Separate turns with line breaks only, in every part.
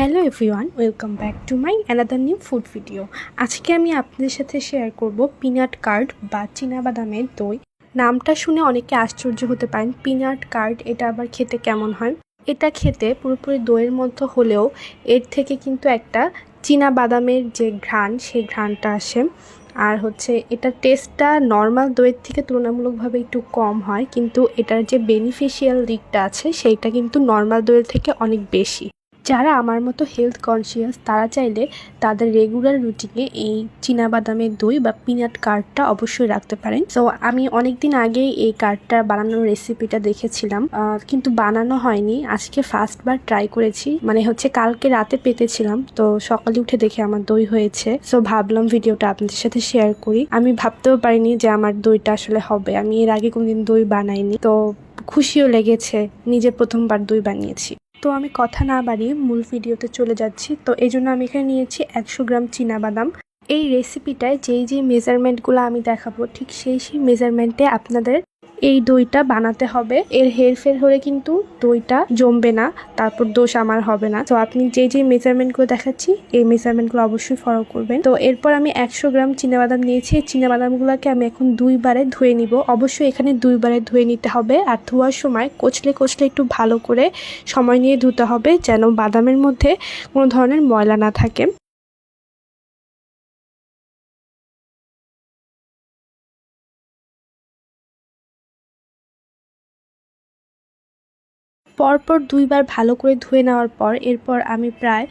Hello everyone welcome back to my another new food video আজকে আমি আপনাদের সাথে শেয়ার করব পিনাট কার্ড বা বাদামের দই। নামটা শুনে অনেকে আশ্চর্য হতে পারেন পিনাট কার্ড এটা আবার খেতে কেমন হয়? এটা খেতে পুরোপুরি দইয়ের মতো হলেও এর থেকে কিন্তু একটা চীনা বাদামের যে ঘ্রাণ, সেই ঘ্রাণটা আসে। আর হচ্ছে এটার টেস্টটা নর্মাল দইয়ের থেকে তুলনামূলকভাবে একটু কম হয়, কিন্তু এটার যে বেনিফিশিয়াল দিকটা আছে, সেইটা কিন্তু নর্মাল দইয়ের থেকে অনেক বেশি। যারা আমার মতো হেলথ কনসিয়াস তারা চাইলে তাদের রেগুলার রুটিনে এই বাদামের দই বা পিনাট কার্ডটা অবশ্যই রাখতে পারেন। সো আমি অনেক দিন আগেই এই কার্ডটা বানানোর রেসিপিটা দেখেছিলাম কিন্তু বানানো হয়নি। আজকে ফার্স্টবার ট্রাই করেছি। মানে হচ্ছে কালকে রাতে পেতেছিলাম, তো সকালে উঠে দেখে আমার দই হয়েছে। সো ভাবলাম ভিডিওটা আপনাদের সাথে শেয়ার করি। আমি ভাবতেও পারিনি যে আমার দইটা আসলে হবে। আমি এর আগে কোনোদিন দই বানাইনি, তো খুশিও লেগেছে। নিজে প্রথমবার দই বানিয়েছি। তো আমি কথা না বাড়িয়ে মূল ভিডিওতে চলে যাচ্ছি। তো এই জন্য আমি এখানে নিয়েছি একশো গ্রাম বাদাম। এই রেসিপিটায় যেই যে মেজারমেন্টগুলো আমি দেখাবো, ঠিক সেই সেই মেজারমেন্টে আপনাদের এই দইটা বানাতে হবে। এর হেরফের হলে কিন্তু দইটা জমবে না, তারপর দোষ আমার হবে না। তো আপনি যে যে মেজারমেন্টগুলো দেখাচ্ছি, এই মেজারমেন্টগুলো অবশ্যই ফলো করবেন। তো এরপর আমি একশো গ্রাম বাদাম নিয়েছি। এই বাদামগুলোকে আমি এখন দুইবারে ধুয়ে নিব। অবশ্যই এখানে দুইবারে ধুয়ে নিতে হবে আর ধোয়ার সময় কচলে কচলে একটু ভালো করে সময় নিয়ে ধুতে হবে যেন বাদামের মধ্যে কোনো ধরনের ময়লা না থাকে। পরপর দুইবার ভালো করে ধুয়ে নেওয়ার পর এরপর আমি প্রায়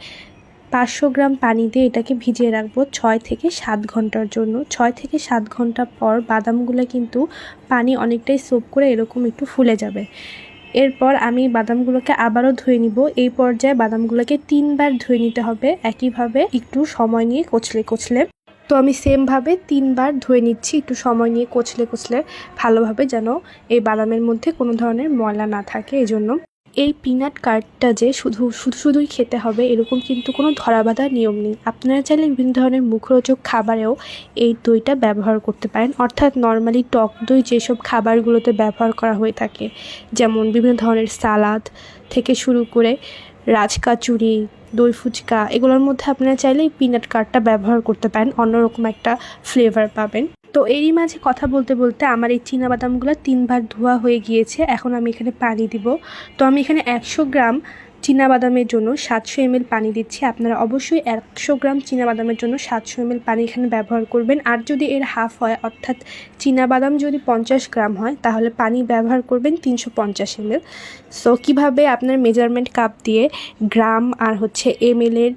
পাঁচশো গ্রাম পানি দিয়ে এটাকে ভিজিয়ে রাখব ছয় থেকে সাত ঘণ্টার জন্য। ছয় থেকে সাত ঘণ্টা পর বাদামগুলো কিন্তু পানি অনেকটাই সোপ করে এরকম একটু ফুলে যাবে। এরপর আমি বাদামগুলোকে আবারও ধুয়ে নিব। এই পর্যায়ে বাদামগুলোকে তিনবার ধুয়ে নিতে হবে। একইভাবে একটু সময় নিয়ে কচলে কচলে। তো আমি সেমভাবে তিনবার ধুয়ে নিচ্ছি, একটু সময় নিয়ে কচলে কচলে, ভালোভাবে যেন এই বাদামের মধ্যে কোনো ধরনের ময়লা না থাকে। এই জন্য এই পিনাট কার্ডটা যে শুধু শুধু, শুধুই খেতে হবে, এরকম কিন্তু কোনো ধরাবাধা নিয়ম নেই। আপনারা চাইলে বিভিন্ন ধরনের মুখরোচক খাবারেও এই দইটা ব্যবহার করতে পারেন। অর্থাৎ নর্মালি টক দই যেসব খাবারগুলোতে ব্যবহার করা হয়ে থাকে, যেমন বিভিন্ন ধরনের সালাদ থেকে শুরু করে রাজকাচুরি, দই ফুচকা, এগুলোর মধ্যে আপনারা চাইলে পিনাট কার্ডটা ব্যবহার করতে পারেন। অন্যরকম একটা ফ্লেভার পাবেন। তো এরই মাঝে কথা বলতে বলতে আমার এই বাদামগুলো তিনবার ধোয়া হয়ে গিয়েছে, এখন আমি এখানে পানি দিব। তো আমি এখানে একশো গ্রাম বাদামের জন্য সাতশো এমএল পানি দিচ্ছি। আপনারা অবশ্যই একশো গ্রাম বাদামের জন্য সাতশো এমএল পানি এখানে ব্যবহার করবেন। আর যদি এর হাফ হয়, অর্থাৎ বাদাম যদি পঞ্চাশ গ্রাম হয়, তাহলে পানি ব্যবহার করবেন তিনশো পঞ্চাশ এমএল। সো কীভাবে আপনার মেজারমেন্ট কাপ দিয়ে গ্রাম আর হচ্ছে এমএলের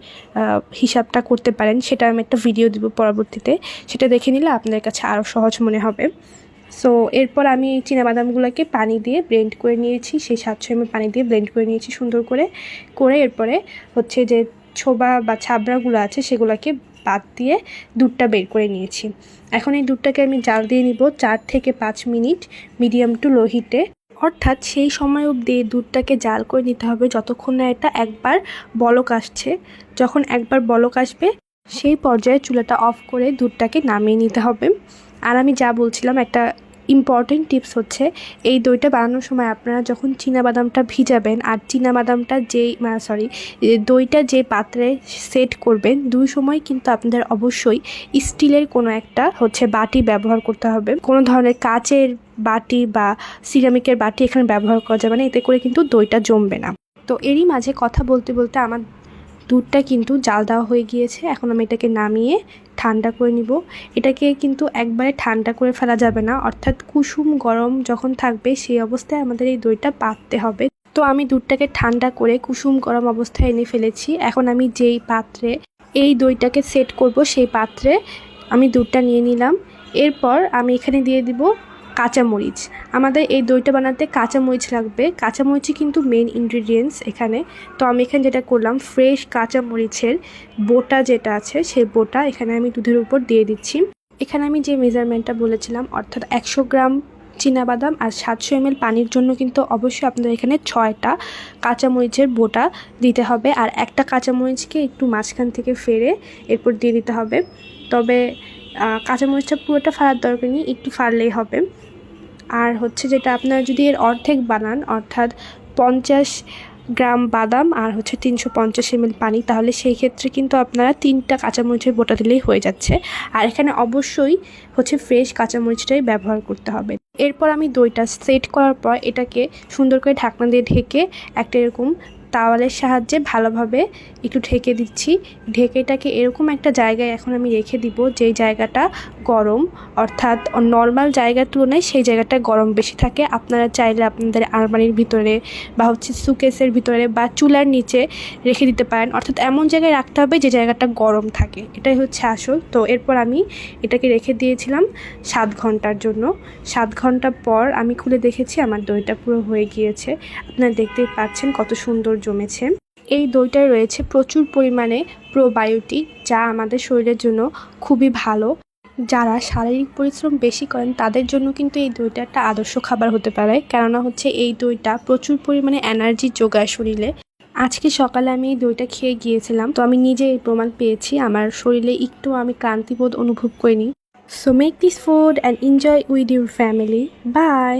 হিসাবটা করতে পারেন, সেটা আমি একটা ভিডিও দিব পরবর্তীতে। সেটা দেখে নিলে আপনার কাছে আরও সহজ মনে হবে। সো এরপর আমি এই বাদামগুলোকে পানি দিয়ে ব্লেন্ড করে নিয়েছি। সেই সাতশো এমএল পানি দিয়ে ব্লেন্ড করে নিয়েছি সুন্দর করে। করে এরপরে হচ্ছে যে ছোবা বা ছাবড়াগুলো আছে, সেগুলোকে বাদ দিয়ে দুধটা বের করে নিয়েছি। এখন এই দুধটাকে আমি জাল দিয়ে নিব চার থেকে পাঁচ মিনিট মিডিয়াম টু লো হিটে। অর্থাৎ সেই সময় অবধি দুধটাকে জাল করে নিতে হবে যতক্ষণ না এটা একবার বলক আসছে। যখন একবার বলক আসবে, সেই পর্যায়ে চুলাটা অফ করে দুধটাকে নামিয়ে নিতে হবে। আর আমি যা বলছিলাম, একটা ইম্পর্টেন্ট টিপস হচ্ছে, এই দইটা বানানোর সময় আপনারা যখন বাদামটা ভিজাবেন আর বাদামটা যেই সরি দইটা যে পাত্রে সেট করবেন, দুই সময় কিন্তু আপনাদের অবশ্যই স্টিলের কোনো একটা হচ্ছে বাটি ব্যবহার করতে হবে। কোনো ধরনের কাচের বাটি বা সিরামিকের বাটি এখানে ব্যবহার করা যাবে না, এতে করে কিন্তু দইটা জমবে না। তো এরই মাঝে কথা বলতে বলতে আমার দুধটা কিন্তু জাল দেওয়া হয়ে গিয়েছে। এখন আমি এটাকে নামিয়ে ঠান্ডা করে নিব। এটাকে কিন্তু একবারে ঠান্ডা করে ফেলা যাবে না। অর্থাৎ কুসুম গরম যখন থাকবে, সেই অবস্থায় আমাদের এই দইটা পাততে হবে। তো আমি দুধটাকে ঠান্ডা করে কুসুম গরম অবস্থায় এনে ফেলেছি। এখন আমি যেই পাত্রে এই দইটাকে সেট করব, সেই পাত্রে আমি দুধটা নিয়ে নিলাম। এরপর আমি এখানে দিয়ে দিব কাঁচামরিচ। আমাদের এই দইটা বানাতে কাঁচামরিচ লাগবে। কাঁচামরিচই কিন্তু মেন ইনগ্রিডিয়েন্টস এখানে। তো আমি এখানে যেটা করলাম ফ্রেশ কাঁচামরিচের বোটা যেটা আছে, সেই বোটা এখানে আমি দুধের উপর দিয়ে দিচ্ছি। এখানে আমি যে মেজারমেন্টটা বলেছিলাম, অর্থাৎ একশো গ্রাম বাদাম আর সাতশো এমএল পানির জন্য কিন্তু অবশ্যই আপনাদের এখানে ছয়টা কাঁচামরিচের বোটা দিতে হবে। আর একটা কাঁচামরিচকে একটু মাঝখান থেকে ফেরে এরপর দিয়ে দিতে হবে। তবে কাঁচামরিচটা পুরোটা ফাড়ার দরকার নেই, একটু ফাড়লেই হবে। আর হচ্ছে যেটা আপনারা যদি এর অর্ধেক বানান, অর্থাৎ পঞ্চাশ গ্রাম বাদাম আর হচ্ছে তিনশো পঞ্চাশ এমএল পানি, তাহলে সেই ক্ষেত্রে কিন্তু আপনারা তিনটা কাঁচামরিচের বোটা দিলেই হয়ে যাচ্ছে। আর এখানে অবশ্যই হচ্ছে ফ্রেশ কাঁচামরিচটাই ব্যবহার করতে হবে। এরপর আমি দইটা সেট করার পর এটাকে সুন্দর করে ঢাকনা দিয়ে ঢেকে একটা এরকম তাওয়ালের সাহায্যে ভালোভাবে একটু ঢেকে দিচ্ছি। ঢেকেটাকে এরকম একটা জায়গায় এখন আমি রেখে দিব, যেই জায়গাটা গরম। অর্থাৎ নর্মাল জায়গার তুলনায় সেই জায়গাটা গরম বেশি থাকে। আপনারা চাইলে আপনাদের আলমারির ভিতরে বা হচ্ছে সুকেসের ভিতরে বা চুলার নিচে রেখে দিতে পারেন। অর্থাৎ এমন জায়গায় রাখতে হবে যে জায়গাটা গরম থাকে। এটাই হচ্ছে আসল। তো এরপর আমি এটাকে রেখে দিয়েছিলাম সাত ঘণ্টার জন্য। সাত ঘণ্টা পর আমি খুলে দেখেছি, আমার দইটা পুরো হয়ে গিয়েছে। আপনারা দেখতেই পাচ্ছেন কত সুন্দর জমেছে। এই দইটায় রয়েছে প্রচুর পরিমাণে প্রোবায়োটিক যা আমাদের শরীরের জন্য খুবই ভালো। যারা শারীরিক পরিশ্রম বেশি করেন, তাদের জন্য কিন্তু এই দইটা একটা আদর্শ খাবার হতে পারে। কেননা হচ্ছে এই দইটা প্রচুর পরিমাণে এনার্জি যোগায় শরীরে। আজকে সকালে আমি এই দইটা খেয়ে গিয়েছিলাম, তো আমি নিজে এই প্রমাণ পেয়েছি। আমার শরীরে একটু আমি ক্লান্তিবোধ অনুভব করিনি। So make this food and enjoy with your family bye